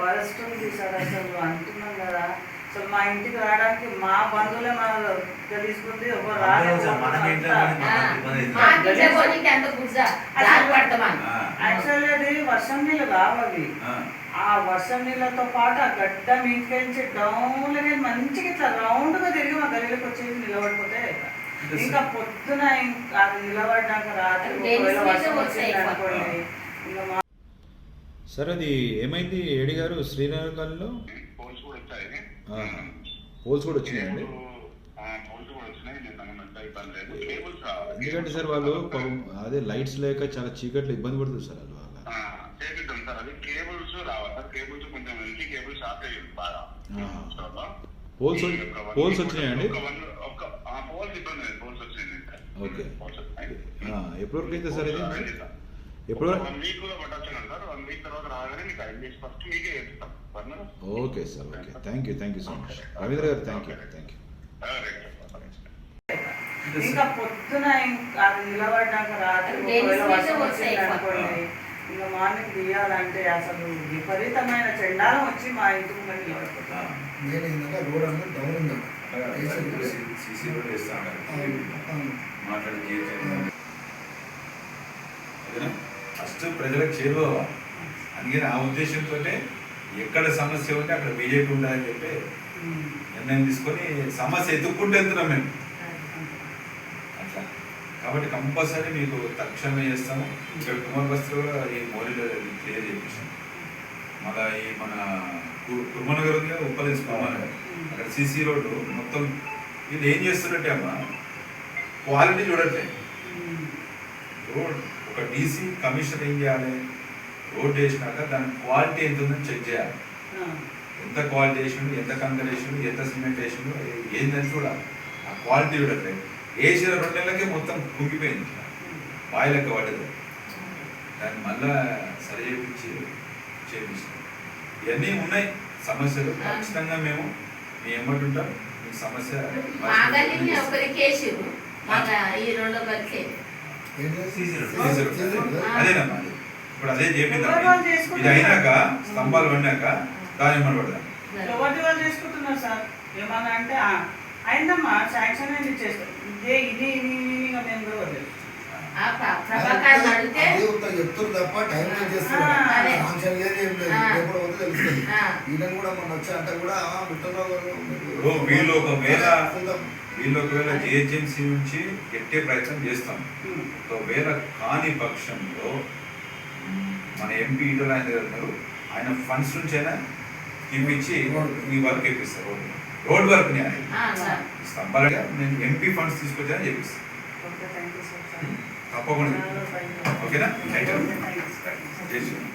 Forest ఉంది sir అసలు అంటున్నాం కదా. అసలు మా ఇంటికి రావడానికి మా బంధువులే మా తీసుకుంది ఎవరు. మా యాక్చువల్లీ అది వర్షం నీళ్ళు కావాలి ఆ, ఆ వర్షం నీళ్ళతో పాటు ఆ గడ్డ మీదకెళ్ళి డౌన్ మంచిగా ఇట్లా రౌండ్గా తిరిగి మా గల్లీలోకి వచ్చేసి నిలబడిపోతే ఇంకా పొద్దున ఇంకా అది నిలబడ్డాక రాత్రి ఒకవేళ వర్షం వచ్చింది అనుకోండి ఇంకా మా సార్ అది ఏమైంది ఏడి గారు? శ్రీనగర్ కాలనీలో పోల్స్ కూడా వచ్చాయి. పోల్స్ కూడా వచ్చినాయండి ఆ, పోల్స్ కూడా వచ్చినాయి. ఎందుకంటే సార్ వాళ్ళు అదే లైట్స్ లేక చాలా చీకట్లో ఇబ్బంది పడుతుంది సార్ వాళ్ళు. చేపిద్దాం సార్. అది కేబుల్స్ రావాలి సార్? కేబుల్స్ కొంచెం ఉంది బాగా. పోల్స్ పోల్స్ వచ్చినాయండి ఒక పోల్స్ ఇబ్బంది పోల్స్ వచ్చింది ఓకే. పోల్స్ వచ్చినాయి. ఆ, ఎప్పటి వరకు అయితే సార్ ఇది. ఎప్పుడు? ఒక వన్ వీక్లో పట్టొచ్చు సార్ వన్ వీక్ తర్వాత రాగానే మీకు ఐదు డేస్ ఫస్ట్ మీకే చేస్తాం పర్లేదు? Okay sir okay. Thank you thank you so much Ravindra గారు థ్యాంక్ యూ థ్యాంక్ యూ ఇంకా పొద్దున నిలబడ్డాక రాత్రి ఇంకా మార్నింగ్ తీయాలంటే అసలు విపరీతమైన చెండాలం వచ్చి మా ఇంటికి. నిలబడిపోతాం నేను ఏంటంటే రోడ్ అనేది డౌన్ అలాగే సీసీ రోడ్ వేస్తా ఉన్నారు. మాట్లాడి జీవితం అదేనా? ఫస్ట్ ప్రజలకు చేరువ అందుకని ఆ ఉద్దేశంతో ఎక్కడ సమస్య ఉంటే అక్కడ బీజేపీ ఉండాలని చెప్పి నిర్ణయం తీసుకొని సమస్య ఎత్తుక్కుంటూ వెళ్తున్నాం మేము. అట్లా. కాబట్టి కంపల్సరీ మీకు తక్షణమే చేస్తాము. ఇక్కడ కుమార్ బస్తీలో కూడా ఈ మోరీలో క్లియర్ చేయించాం మళ్ళీ ఈ మన కుర్మనగర్ ఉంది కదా ఉప్పలేసి కుర్మనగర్. అక్కడ సీసీ రోడ్డు మొత్తం వీళ్ళు ఏం చేస్తున్నట్టే అమ్మా? క్వాలిటీ చూడట్లేదు రోడ్ ఒక డీసీ కమిషనర్ ఏం చేయాలి? రోడ్ వేసినాక దాని క్వాలిటీ ఎంత ఉందని చెక్ చేయాలి ఎంత క్వాలిటీ వేసిండు ఎంత కంకర్ వేసిండు ఎంత సిమెంట్ వేసిండు ఏందని చూడాలి. ఆ క్వాలిటీ చూడట్లేదు వేసిన రెండు నెలలకే మొత్తం కుంగిపోయింది. బావి లెక్క పడదు దాన్ని మళ్ళా సరి చేయించి చేపించాం ఇవన్నీ ఉన్నాయి సమస్యలు. ఖచ్చితంగా మేము మీ ఎమ్మటి ఉంటాం. మీ సమస్య అదేనమ్మా అది. ఇప్పుడు అదే చేపిద్దాం? ఇది అయినాక స్తంభాలు పడినాక దాని ఎమ్మడి పడదాం. ఎవరి వాళ్ళు చేసుకుంటున్నారు సార్? ఏమన్నా అంటే ఆ, అయిందమ్మా శాంక్షన్ అయింది ఇచ్చేస్తాం ఇదే ఇది మేము కూడా వదిలేదు చెప్తున్నారు తప్ప టైం వేస్ట్ చేస్తున్నారు కూడా మొన్న వచ్చి అంటే కూడా వీళ్ళు ఒకవేళ. వీళ్ళు ఒకవేళ జిహెచ్ఎంసీ నుంచి ఎట్టే ప్రయత్నం చేస్తాం. ఒకవేళ కాని పక్షంలో మన ఎంపీ ఈటల ఆయన గారు ఉన్నారు ఆయన ఫండ్స్ నుంచైనా తీపిచ్చి ఈ వర్క్ ఇప్పిస్తారు రోడ్ వర్క్ని. స్తంభాలుగా నేను ఎంపీ ఫండ్స్ తీసుకొచ్చానని చెప్పిస్తాను తప్పకుండా. ఓకేనా. జై శ్రీరామ్.